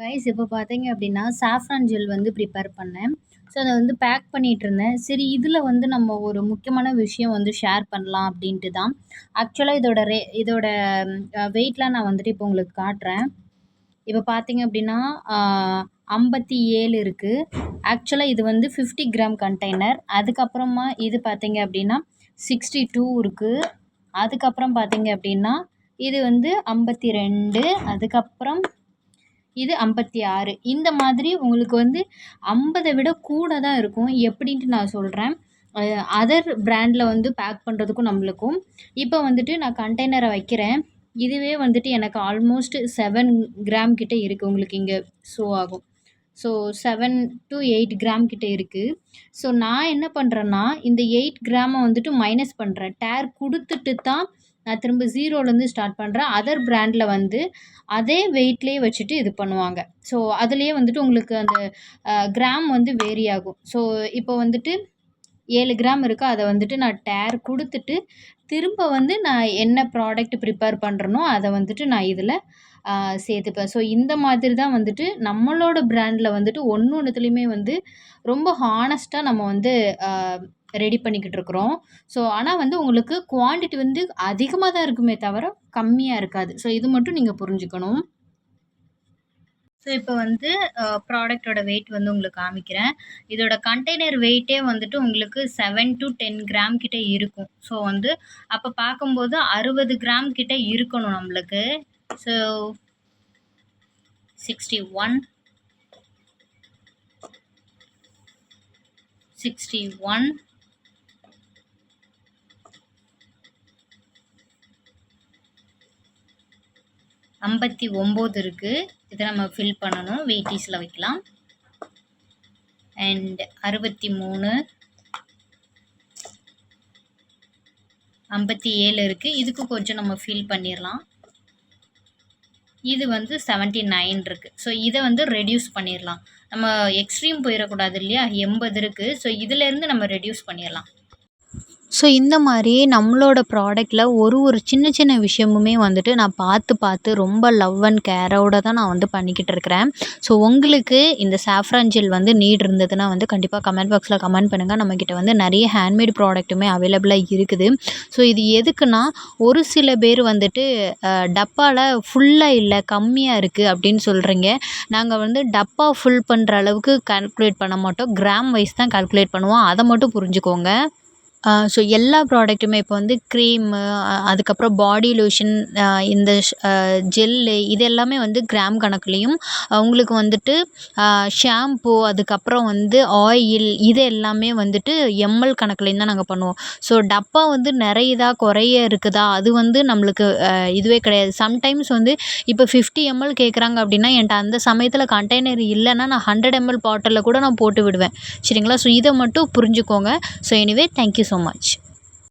Guys இப்போ பார்த்தீங்க அப்படின்னா சாஃப்ரான் ஜெல் வந்து ப்ரிப்பேர் பண்ணேன். ஸோ அதை வந்து பேக் பண்ணிகிட்ருந்தேன் சரி இதில் வந்து நம்ம ஒரு முக்கியமான விஷயம் வந்து ஷேர் பண்ணலாம் அப்படின்ட்டு தான் ஆக்சுவலாக இதோட ரே இதோட வெயிட்லாம் நான் வந்துட்டு இப்போ உங்களுக்கு காட்டுறேன். இப்போ பார்த்தீங்க அப்படின்னா ஐம்பத்தி ஏழு இருக்குது ஆக்சுவலாக இது வந்து ஃபிஃப்டி கிராம் கண்டெய்னர் அதுக்கப்புறமா இது பார்த்தீங்க அப்படின்னா சிக்ஸ்டி டூ இருக்குது அதுக்கப்புறம் பார்த்தீங்க அப்படின்னா இது வந்து ஐம்பத்தி ரெண்டு. அதுக்கப்புறம் இது ஐம்பத்தி ஆறு. இந்த மாதிரி உங்களுக்கு வந்து ஐம்பதை விட கூட தான் இருக்கும். எப்படின்ட்டு நான் சொல்கிறேன் அதர் பிராண்டில் வந்து பேக் பண்ணுறதுக்கும் நம்மளுக்கும். இப்போ வந்துட்டு நான் கண்டெய்னரை வைக்கிறேன். இதுவே வந்துட்டு எனக்கு ஆல்மோஸ்ட் செவன் கிராம் கிட்டே இருக்குது உங்களுக்கு இங்கே ஷோ ஆகும். So seven to eight gram கிட்டே இருக்குது ஸோ நான் என்ன பண்ணுறேன்னா இந்த எயிட் கிராமை வந்துட்டு மைனஸ் பண்ணுறேன் டேர் கொடுத்துட்டு தான் நான் திரும்ப ஜீரோலேருந்து ஸ்டார்ட் பண்ணுறேன் அதர் பிராண்டில் வந்து அதே வெயிட்லேயே வச்சுட்டு இது பண்ணுவாங்க. ஸோ அதுலேயே வந்துட்டு உங்களுக்கு அந்த கிராம் வந்து வேரி ஆகும். ஸோ இப்போ வந்துட்டு ஏழு கிராம் இருக்கோ. அதை வந்துட்டு நான் டேர் கொடுத்துட்டு திரும்ப வந்து நான் என்ன ப்ராடக்ட் ப்ரிப்பேர் பண்ணுறனோ அதை வந்துட்டு நான் இதில் சேர்த்துப்பேன். ஸோ இந்த மாதிரி தான் வந்துட்டு நம்மளோட பிராண்டில் வந்துட்டு ஒன்று ஒன்றுத்துலேயுமே வந்து ரொம்ப ஹானஸ்ட்டாக நம்ம வந்து ரெடி பண்ணிக்கிட்டு இருக்கிறோம் ஸோ ஆனால் வந்து உங்களுக்கு குவான்டிட்டி வந்து அதிகமாக தான் இருக்குமே தவிர கம்மியாக இருக்காது. ஸோ இது மட்டும் நீங்கள் புரிஞ்சுக்கணும். ஸோ இப்போ வந்து ப்ராடக்டோட வெயிட் வந்து உங்களுக்கு காமிக்கிறேன். இதோட கண்டெய்னர் வெயிட்டே வந்துட்டு உங்களுக்கு செவன் டு டென் கிராம் கிட்டே இருக்கும். ஸோ வந்து அப்போ பார்க்கும்போது அறுபது கிராம் கிட்டே இருக்கணும் நம்மளுக்கு. So sixty one sixty one ஐம்பத்தி ஒம்பது இருக்குது இதை நம்ம ஃபில் பண்ணணும். வெயிட்டீஸில் வைக்கலாம். அண்ட் அறுபத்தி மூணு. ஐம்பத்தி ஏழு இருக்குது இதுக்கு கொஞ்சம் நம்ம ஃபில் பண்ணிடலாம் இது வந்து செவன்ட்டி நைன் இருக்குது ஸோ இதை வந்து ரெடியூஸ் பண்ணிடலாம் நம்ம எக்ஸ்ட்ரீம் போயிடக்கூடாது இல்லையா? எண்பது இருக்குது ஸோ இதிலேருந்து நம்ம ரெடியூஸ் பண்ணிடலாம் ஸோ இந்த மாதிரி நம்மளோட ப்ராடக்ட்டில் ஒரு ஒரு சின்ன சின்ன விஷயமுமே வந்துட்டு நான் பார்த்து பார்த்து ரொம்ப லவ் அண்ட் கேரோட தான் நான் வந்து பண்ணிக்கிட்டு இருக்கிறேன். ஸோ உங்களுக்கு இந்த சாஃப்ரான் ஜெல் வந்து நீட் இருந்ததுன்னா வந்து கண்டிப்பாக கமெண்ட் பாக்ஸில் கமெண்ட் பண்ணுங்கள் நம்மக்கிட்ட வந்து நிறைய ஹேண்ட்மேட் ப்ராடக்ட்டுமே அவைலபிளாக இருக்குது. ஸோ இது எதுக்குன்னா ஒரு சில பேர் வந்துட்டு டப்பாவில் ஃபுல்லாக இல்லை கம்மியாக இருக்குது அப்படின்னு சொல்கிறீங்க நாங்கள் வந்து டப்பா ஃபுல் பண்ணுற அளவுக்கு கால்குலேட் பண்ண மாட்டோம். கிராம் வைஸ் தான் கால்குலேட் பண்ணுவோம். அதை மட்டும் புரிஞ்சுக்கோங்க. ஸோ எல்லா ப்ராடக்ட்டுமே இப்போ வந்து க்ரீமு அதுக்கப்புறம் பாடி லோஷன் இந்த ஜெல்லு இது எல்லாமே வந்து கிராம் கணக்குலேயும். உங்களுக்கு வந்துட்டு ஷாம்பு அதுக்கப்புறம் வந்து ஆயில் இது எல்லாமே வந்துட்டு எம்எல் கணக்குலேயும் தான் நாங்கள் பண்ணுவோம். ஸோ டப்பா வந்து நிறையுதா குறைய இருக்குதா? அது வந்து நம்மளுக்கு இதுவே கிடையாது. சம்டைம்ஸ் வந்து இப்போ ஃபிஃப்டி எம்எல் கேட்குறாங்க அப்படின்னா என்கிட்ட அந்த சமயத்தில் கண்டெய்னர் இல்லைன்னா நான் ஹண்ட்ரட் எம்எல் பாட்டிலில் கூட நான் போட்டு விடுவேன். சரிங்களா? ஸோ இதை மட்டும் புரிஞ்சுக்கோங்க. So anyway thank you so much